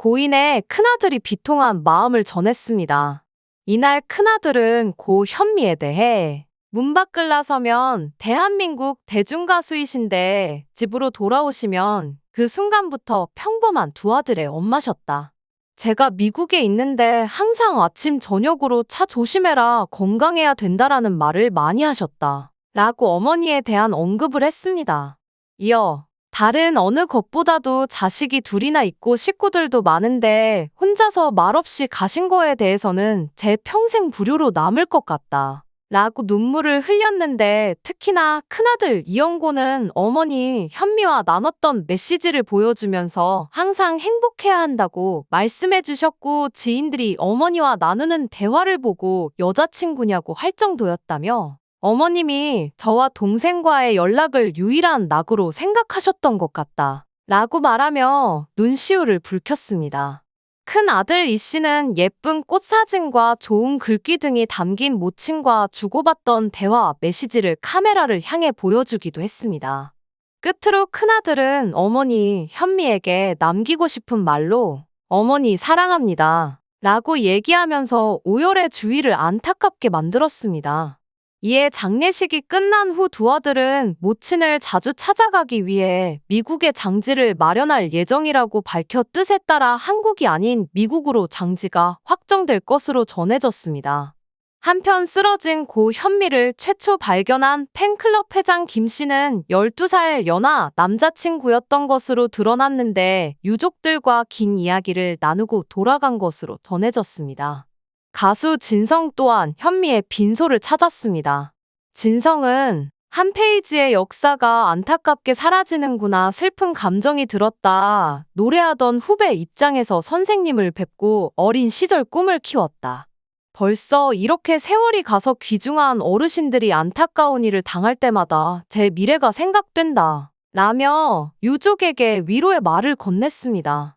고인의 큰아들이 비통한 마음을 전했습니다. 이날 큰아들은 고 현미에 대해 문 밖을 나서면 대한민국 대중가수이신데 집으로 돌아오시면 그 순간부터 평범한 두 아들의 엄마셨다. 제가 미국에 있는데 항상 아침 저녁으로 차 조심해라 건강해야 된다라는 말을 많이 하셨다. 라고 어머니에 대한 언급을 했습니다. 이어 다른 어느 것보다도 자식이 둘이나 있고 식구들도 많은데 혼자서 말없이 가신 거에 대해서는 제 평생 불효로 남을 것 같다. 라고 눈물을 흘렸는데 특히나 큰아들 이영고는 어머니 현미와 나눴던 메시지를 보여주면서 항상 행복해야 한다고 말씀해 주셨고 지인들이 어머니와 나누는 대화를 보고 여자친구냐고 할 정도였다며 어머님이 저와 동생과의 연락을 유일한 낙으로 생각하셨던 것 같다. 라고 말하며 눈시울을 붉혔습니다. 큰 아들 이 씨는 예쁜 꽃 사진과 좋은 글귀 등이 담긴 모친과 주고받던 대화 메시지를 카메라를 향해 보여주기도 했습니다. 끝으로 큰아들은 어머니 현미에게 남기고 싶은 말로 어머니 사랑합니다. 라고 얘기하면서 오열의 주위를 안타깝게 만들었습니다. 이에 장례식이 끝난 후두 아들은 모친을 자주 찾아가기 위해 미국에 장지를 마련할 예정이라고 밝혀 뜻에 따라 한국이 아닌 미국으로 장지가 확정될 것으로 전해졌습니다. 한편 쓰러진 고 현미를 최초 발견한 팬클럽 회장 김 씨는 12살 연하 남자친구였던 것으로 드러났는데 유족들과 긴 이야기를 나누고 돌아간 것으로 전해졌습니다. 가수 진성 또한 현미의 빈소를 찾았습니다. 진성은 한 페이지의 역사가 안타깝게 사라지는구나 슬픈 감정이 들었다. 노래하던 후배 입장에서 선생님을 뵙고 어린 시절 꿈을 키웠다. 벌써 이렇게 세월이 가서 귀중한 어르신들이 안타까운 일을 당할 때마다 제 미래가 생각된다. 라며 유족에게 위로의 말을 건넸습니다.